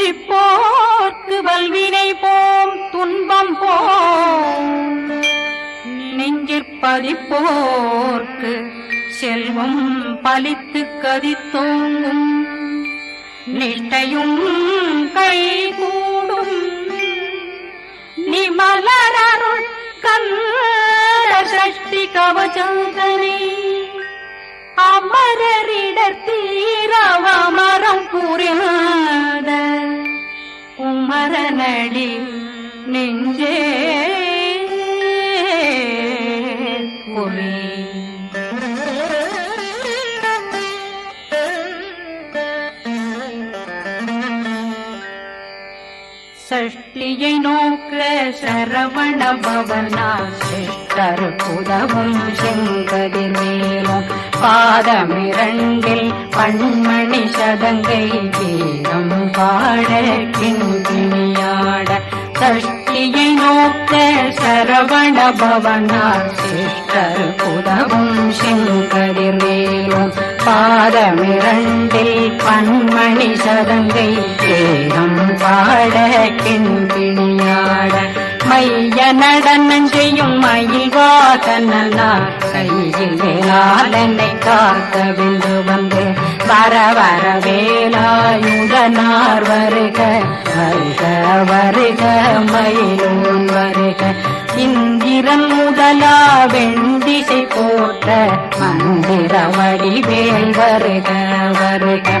சிந்திப்போர்க்கு வல்வினை போம் துன்பம் போம். நெஞ்சிற்பதிப்போர்க்கு செல்வம் பலித்து கதித்தோங்கும். நிஷ்டையும் கை கூடும் நிமலரருள் கந்த சஷ்டி கவச்சந்தனை அமரரிடர் தீரவமரம் புரியாத குமரனடி நெஞ்சே குமி. சஷ்டியை நோக்க சரவண பவனா சிஷ்டர் புதவும் செங்கதிர் மேலும் பாதமிரண்டில் பண்மணி சதங்கை வீரம் பாட கிண்கிணியாட சஷ்டியை நோக்க சரவண பவனார் சிஷ்டர் புதவும் செங்கதிர் மேலும் பாதமிரண்டில் பண்மணி சதங்கை வேதம் பாட கிண்கிணியாட மைய நடனஞ்செய்யும் மயில் வாகனார் கையில் வேளாளனை காக்க விந்து வந்து வர வர வேலாயுதனார் வருக வருக வருக மயிலோன் வருக. இந்திரன் முதலா வெண்டிசை போட்ட மந்திர வடிவேல் வருக வருக.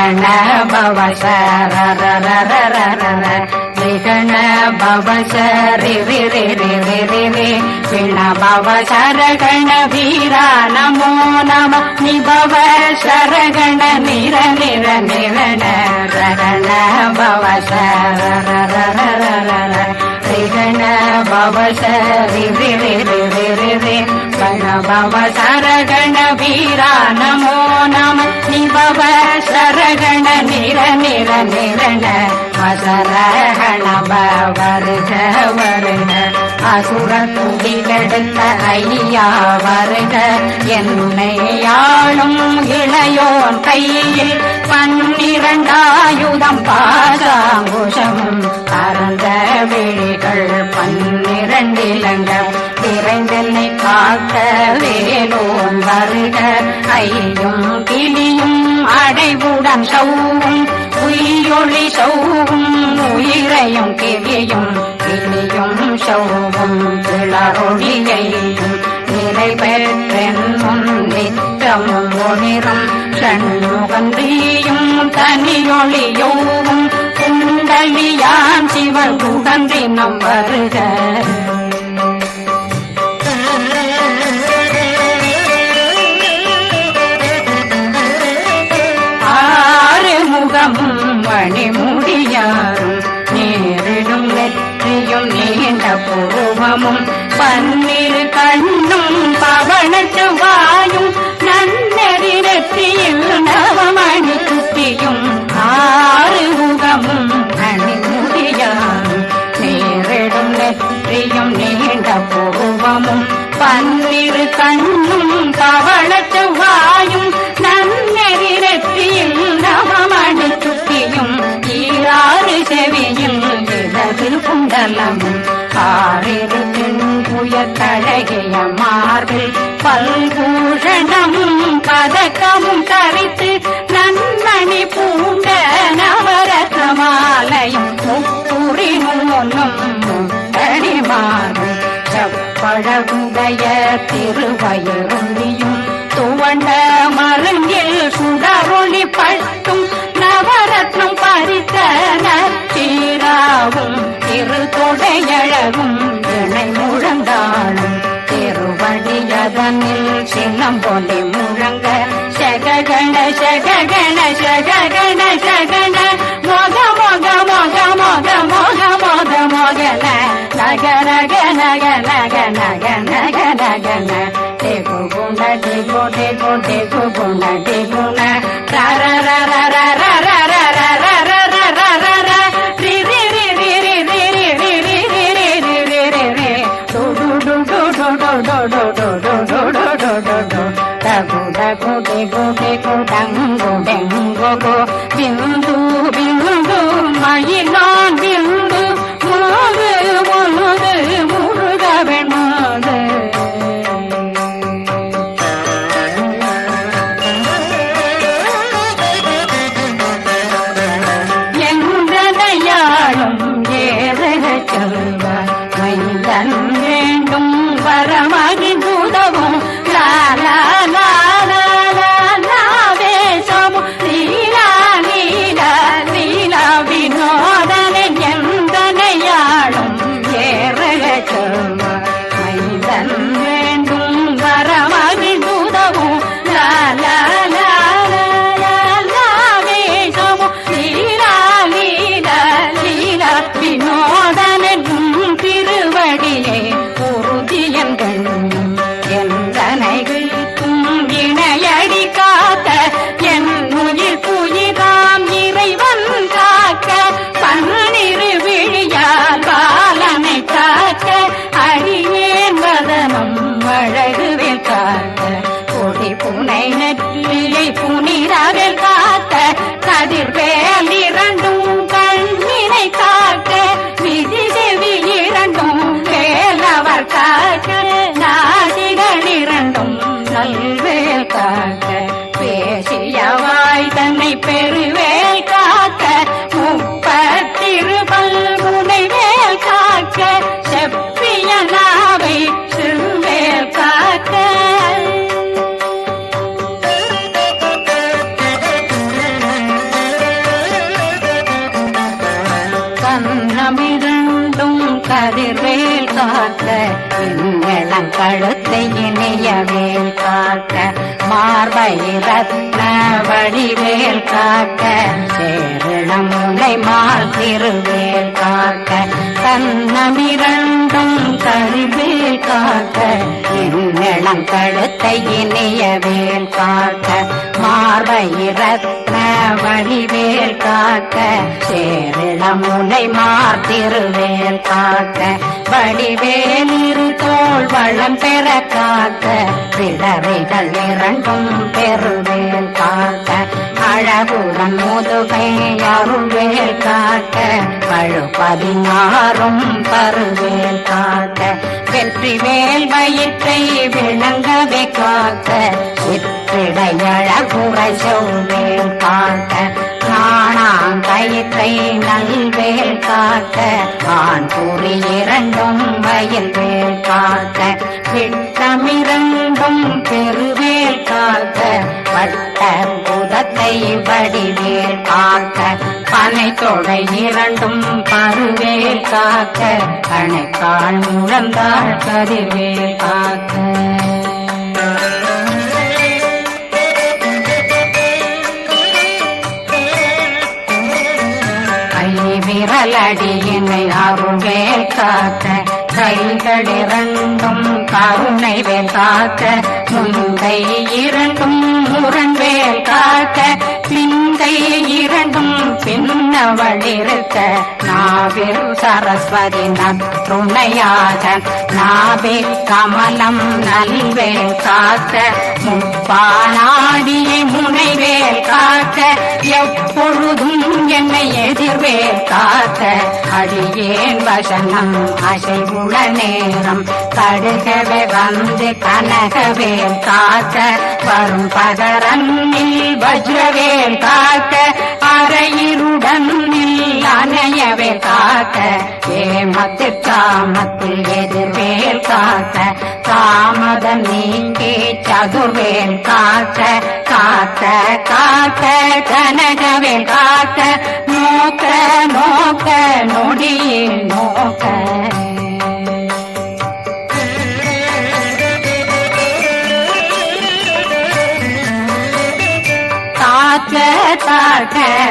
ரகண பவ சரரரரரரர ரிகண பவ சரி ரி ரி ரி ரி ரி ரி பிண பவ சரகண வீரா நமோ நம நிபவ சரகண நிர நிர நிரண ரகண பவ சரரரரரர ரிகண பவ சரி ரி ரி ரி ரி ரி ரி பவ சரகண வீரா நமோ நம நிபவ சரகண நிர நிர நிரண வசரகண வருக வருக அசுர துடி கெடுத்த ஐயா வருக என்னை ஆளும் இளையோன் கையில் பன்னிரண்டாயுதம் பாசாங்குஷம் அறந்த விழிகள் பன்னிரண்டிலங்க விரைந்தென்னை காக்க வேலோன் வருக. ஐயும் கிளியும் அடைவுடன் சௌவும். உயிரொளி சௌவும் உயிரையும் கிளியும். கிளியும் சௌவும் கிளரொளியையும் நிலை பெற்றென்னும் நித்தமும் ஒளிரும் சண்முகந்தியும் தனியொளியோவும் குண்டலியான் சிவன் குடந்தினம் வருக. பன்னிரு கண்ணும் பவனத்து வாயும் நன்னெறி நெற்றியில் நவமணி குட்டியும் ஆறு முகமும் மணிமுடியாரும் நேரிடும் நெற்றியும் நீண்ட பூவமும் பன்னிரு கண்ணும் பவளத்து வாயும் நன்னெறி நெற்றியில் நவமணி சுட்டியும் ஈராறு செவியில் இடது குண்டலமும் ஆறிரு புய தழகிய மார்பில் பல்பூஷணமும் பதக்கமும் தரித்து நன்மணி பூண்ட நவரத்ன மாலையும் முப்புரி நூலும் முத்தடிமாறும் செப்பழகுடைய திருவயருந்தியும் துவண்ட மருங்கில் சுடரொளி பட்டும் நவரத்னம் பறித்த நச்சீராவும் திரு தொடையழகும் தன்னில் சின்னம் போலே முழங்க. சககண சககண சககண சகண மோக மோக மோக மோக மோக மோக மோகன. நக நக நக நக நக நக நகன. டேகு குண டேகு டேகு டேகு குண ಬೇಕು ಬೇಕು ಡಂಗು ಬೆಂಗುಗು ಬಿಂದು ಬಿಂದು ಮೈ ನೋ கதிர்வேல் காத்த இன்னலம் கழுத்தை இணைய வேல் காத்த மார்பை ரத்ன வடிவேல் காத்த சேரணம் முனை மால் திருவேல் காத்த கண்ணமிரண்டும் கதிர்வேல் காக்க இளம் கழுத்தை இணையவேல் காக்க மார்பை ரத்ன வடிவேல் காக்க சேரிளம் மார்த்திருவேல் காக்க வடிவேல் இரு தோல் வளம் பெற காக்க பிறவைகள் இரண்டும் பெருவேல் காக்க அழகுடன் முதுகையருவேல் காட்ட பழு பதினாறும் பருவேல் காட்ட வெற்றி வேல் வயிற்றை விளங்கவே காக்க சிற்றிடையழகுரை செவ்வேல் காட்ட நாணாங்கயிற்றை நல்வேல் காட்ட ஆண் கூறி இரண்டும் வயல்வேல் காட்ட விட்டமிரண்டும் வடிவேல் காக்க பனை தொடை இரண்டும் பருவேல் காக்க கணைக்கால் முழந்தாள் கதிர்வேல் காக்க. விரலடியினை அருள்வேல் காக்க கைகளிரண்டும் கருணை வேல் காக்க முந்தை இரண்டும் முருகன் காக்க தந்தை இரண்டும் பின்னவளிருக்க நாவில் சரஸ்வதி நற்றுணையாக நாவே கமலம் நல்வேல் காக்க முப்பானாடியை முனைவேல் காக்க எப்பொழுதும் என்னை எதிர்வேல் காக்க அடியேன் வசனம் அசைவுள நேரம் கடுகவே வந்து கனகவேல் காக்க வரும் பகரன்னில் வஜ்ரவேல் காக்க அறையிருடன் அணையவே காக்க. ஏமத்து காமத்தில் எதிர்வேல் காக்க. காமதம் நீங்கே சதுர்வேல் காக்க. காக்க காக்க கனகவேல் காக்க. நோக்க நோக்க நொடியில் நோக்க.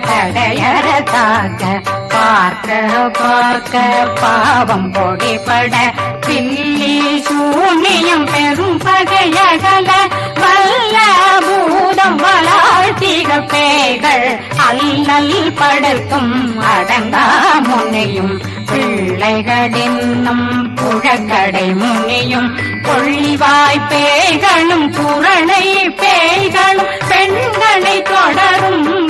தடையற தாக்க பார்க்க பார்க்க பாவம் பொடிபட பில்லி சூனியம் பெரும் பகையகல வல்ல பேய்கள் அல்லல் படுத்தும் அடங்கா முனையும். பிள்ளைகளின்னும் புழக்கடை முனியும். கொள்ளிவாய் பேய்களும் புரணை பேய்களும். பெண்களை தொடரும்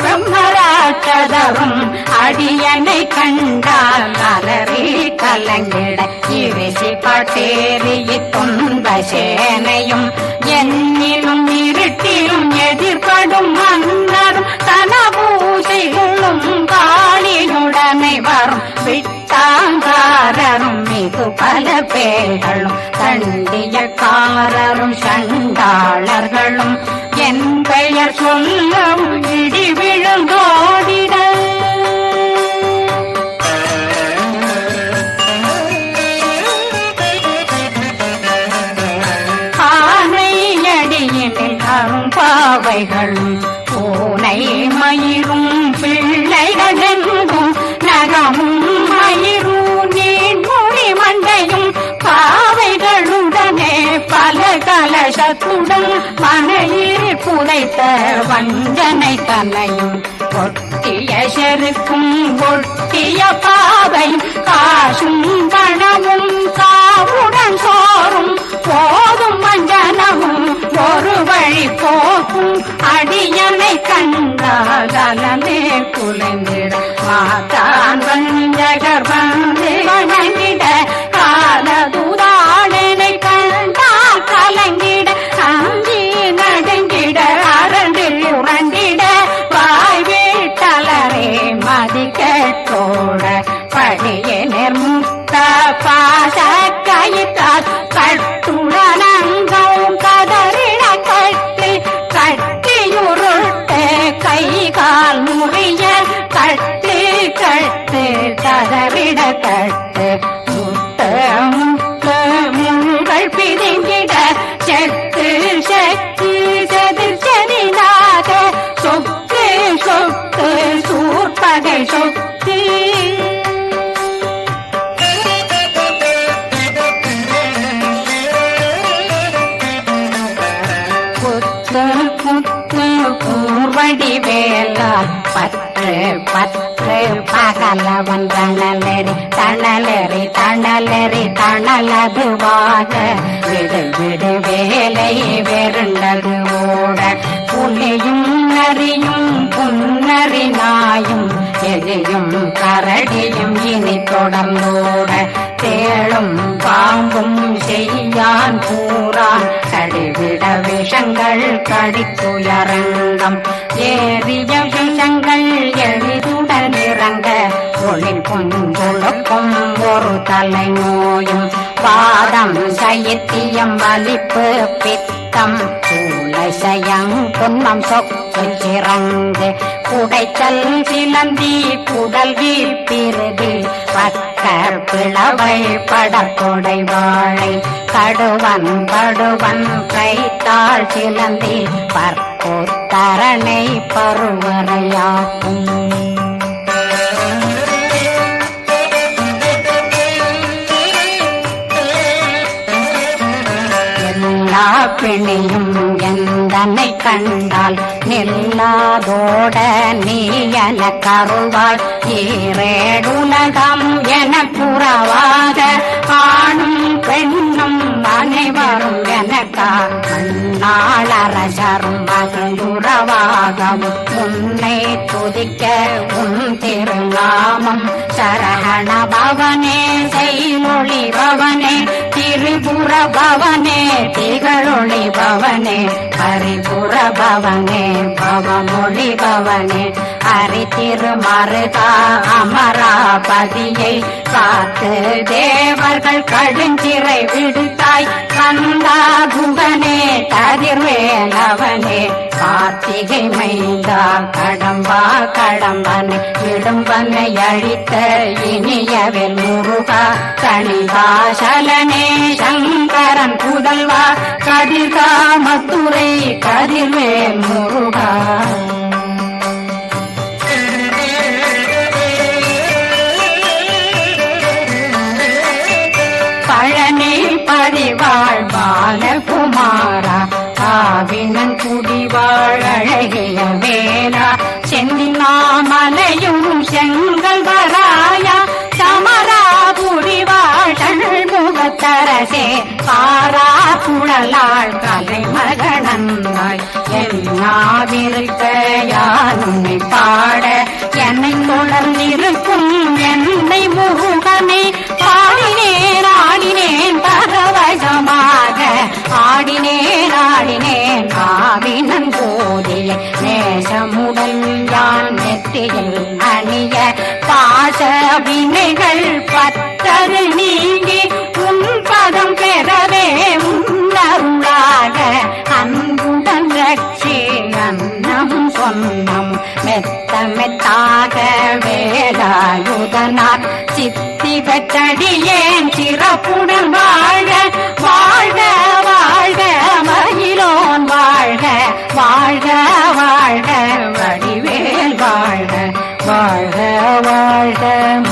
கதவும் அடியனை கண்டால் அலறி கலங்கிட. இரிசி பட்டேறிய துன்ப சேனையும் என்னிலும் இருட்டிலும் எதிர்படும் மன்னரும் தன பூசைகளும் காளியுடனை வரும். விட்டாங்காரரும் மிகு பல பேர்களும் தண்டியக்காரரும் சண்டாளர்களும் என் பெயர் சொல்லும் இடி விழுந்தோடிட அரும்பாவைகளும் பூனை மயிரும் பிள்ளைகளெங்கும் நகமும் மயிரும் நீன்மொழி மண்டையும் பாவைகளுடனே பல கலசத்துடன் மனையில் புதைத்த வஞ்சனை தலையும் ஒட்டிய செருக்கும் ஒட்டிய பாவையும் காசும் பணமும் காவுடன் சோறும் போதும் மஞ்சனமும் ஒரு வழி போ அடியனை கண்டால் அலமே குலைந்திட மாதான் வஞ்சகர் வந்து. வணங்கிட விடு விடு வேலை வெருண்டது ஓட புலியும் நரியும் புன்னறி நாயும் எரியும் கரடியும் இனி தொடர்ந்தோட தேளும் பாம்பும் செய்யான் கூறான். கடிவிட விஷங்கள் கடித்துயரங்கம். ஏறிய விஷங்கள் எளிதுடன் இறங்க. ஒளி கொண்டுழுக்கும் ஒரு தலை நோயும் பாதம் சயத்தியம் வலிப்பு பித்தம் சூளைசயம் புன்னம் சொக்கு சிறந்து குடைச்சல் சிலந்தி குடல் வீப்பிருதி பக்கர் பிளவை படக்கொடை வாழை கடுவன் படுவன் கைத்தாள் சிலந்தி பற்போத்தரணை பருவரையாக்கும் பிணியும் எந்தனை கண்டால் நில்லாதோட நீ என கருவாய் ஈரேடுலகம் என புறவாக ஆணும் பெண்ணும் அனைவரும் எனக்கா மண்ணாளரசரும் மகிழ்ந்துறவாகவும் உன்னை துதிக்க உன் திருநாமம் சரகண பவனே செய்மொழி பவனே திரிபுர பவனே திகழொளி பவனே ஹரிபுர பவனே பவமொழி பவனே ஹரி திருமருகா அமராபதியை காத்து தேவர்கள் கடுஞ்சிறை விடுத்தாய் கந்தா குகனே கதிர்வேலவனே கார்த்திகை மைந்தா கடம்பா கடம்பனே கடும்பனை அழித்த இனியவில் முருகா தனிவாசலனே சங்கரன் புதல்வா கதிர்காமத்துறை கதிர்வேல் முருகா. பழனி பதிவாழ் பாலகுமாரா ஆவினன் குடிவாழ் அழகியவே மாமலையும் செங்கல் அழகிய பாரா குழலாள் கலை மகனந்தாய். என்னாவிருக்க யானுமை பாட என்னை தொடர்ந்திருக்கும் என்னை முகமே பாடினேன் ஆடினேன் பரவசமாக. ஆடினேன் ஆடினேன் ஆவினன் போதிய நேசமுடன் யான் நெற்றியில் அணிய பாச வினைகள் பத்தரு நீங்கி உன்னருளாக அன்புடன் ரட்சி அன்னம் சொன்னம். மெத்த மெத்தாக வேலாயுதனார். சித்தி பெற்றடியேன் சிறப்புடன் வாழ? வாழ்க வாழ்க மகிழோன் வாழ்க வாழ்க வாழ்க வடிவேல் வாழ்க வாழ்க வாழ்க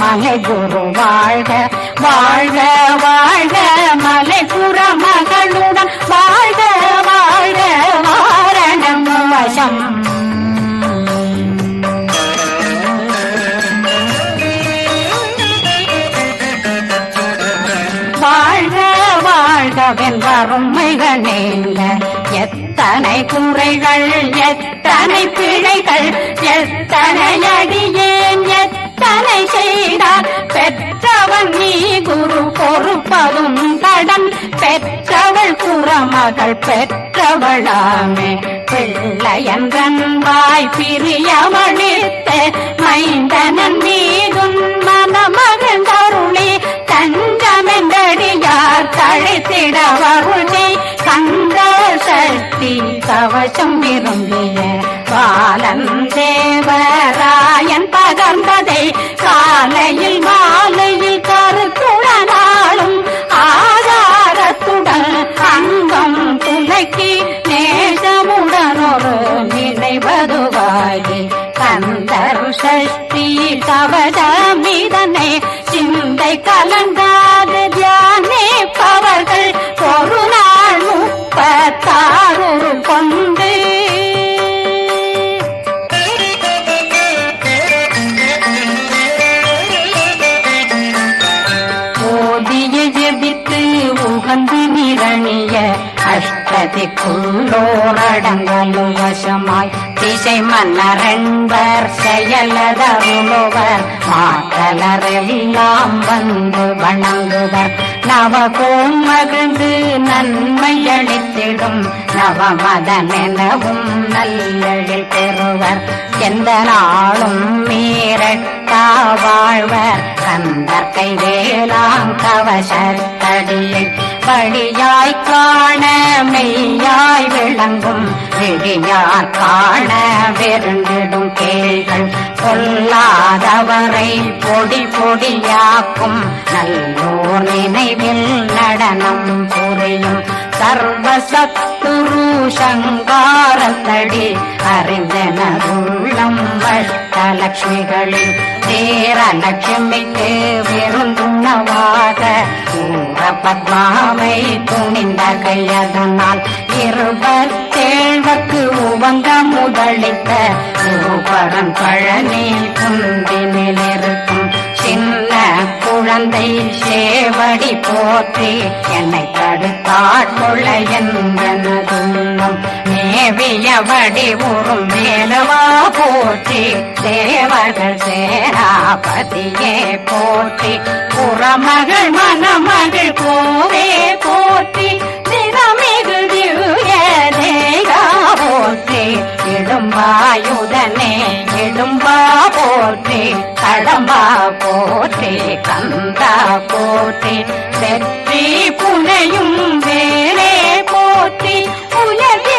மலை குரு வாழ்க வாழ்க வாழ்க மலை வாழ்க வாழ்கவென் வறுமைகள் நீங்க எத்தனை குறைகள் எத்தனை பிழைகள் எத்தனை அடியேன் எத்தனை செய்தார் பெற்றவன் நீ குரு பொறுப்பதும் கடன். பெற்றவள் குறமகள் பெற்றவளாமே. பிள்ளையன்றன் வாய் பிரியவழித்த மைந்தனன் மீதுன் மனமகன் தருளி தஞ்சா தழைத்திட வருளி கந்த சக்தி கவசம் விரும்பிய பாலன் தேவராயன் பகர்ந்ததை காலையில் மாலையில் கருத்துடனாலும் ஆதாரத்துடன் அங்கம் துலக்கி நேசமுடனொரு நினைவதுவாகி கந்தர் சஷ்டி கவசமிதனை சிந்தை கல ஜெபித்து உகந்து நிரணிய அஷ்டதிக்குள்ளோரடங்கலும் வசமாய் திசை மன்னரென்பர் செயலதருளுவர் மாற்றலரெல்லாம் வந்து வணங்குவர். நவகோம் மகிழ்ந்து நன்மை அளித்திடும். நவமதனெனவும் நல்லழில் பெறுவர். எந்த நாளும் மீறட்டா வாழ்வர் கந்தற்கை வேளாங் கவசத்தடியை படியாய் காண மெய்யாய் விளங்கும். விழியார் காண வெருண்டிடும் கேள்கள் பொல்லாதவரை பொடி பொடியாக்கும். நல்லோர் நினைவில் நடனம் புரியும் சர்வசத்துரு சங்காரத்தடி அறிந்தனருள்ளம் தேர லட்சுமிக்கு விருந்துணவாக. ஊர பத்மாவை துணிந்த கையதனால் இருபத்தேழ்வக்கு உவங்க முதலித்த ரூபரன் பழனி குந்தினிலிருக்கும் குழந்தை சேவடி போற்றி என்னை தடுத்தாட்கொள்ள என்பனதுள்ளம் மேவிய வடி உறும் மேலவா போற்றி தேவர்கள் சேராபதியே போற்றி புறமகள் மணமகள் கோவே போற்றி போற்றி இடும்பா போற்றி கடம்பா போற்றி. தந்தா போற்றி வெற்றி புனையும் வேலே போற்றி உலக